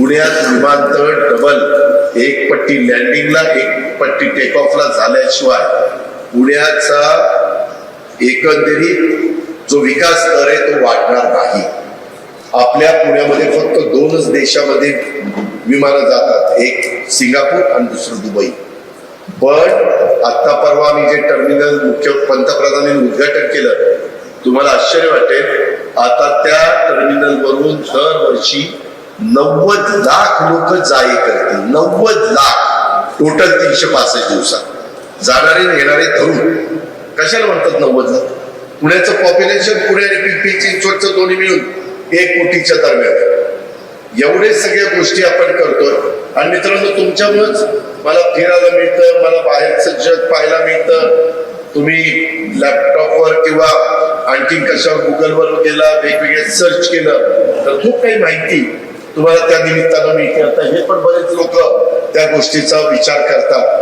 पुण्यात विमानतळ डबल एक पट्टी लँडिंगला एक पट्टी टेक ऑफला झाल्याशिवाय पुण्याचा एकंदरीत जो विकास दर आहे तो वाढणार नाही. आपल्या पुण्यामध्ये फक्त दोनच देशामध्ये विमानं जातात एक सिंगापूर आणि दुसरं दुबई. पण आत्ता परवा आम्ही जे टर्मिनल मुख्य पंतप्रधानांनी उद्घाटन केलं तुम्हाला आश्चर्य वाटेल आता त्या टर्मिनल वरून दरवर्षी नव्वद लाख लोक जाई करतील. नव्वद लाख. टोटल तीनशे पासष्ट दिवसात. जाणारे येणारे धरून कशाला म्हणतात नव्वद लाख? पुण्याचं पॉप्युलेशन पुणे आणि पिंपरी चिंचवडचं दोन्ही मिळून एक कोटीच्या दरम्यान. एवढे सगळ्या गोष्टी आपण करतोय. आणि मित्रांनो तुमच्यामुळेच मला फिरायला मिळतं मला बाहेरचं जग पाहायला मिळतं. तुम्ही लॅपटॉपवर किंवा आणखी कशावर गुगलवर गेला वेगवेगळे सर्च केलं तर खूप काही माहिती तुम्हाला त्या निमित्तानं मिळते आता हे पण बरेच लोक त्या गोष्टीचा विचार करतात.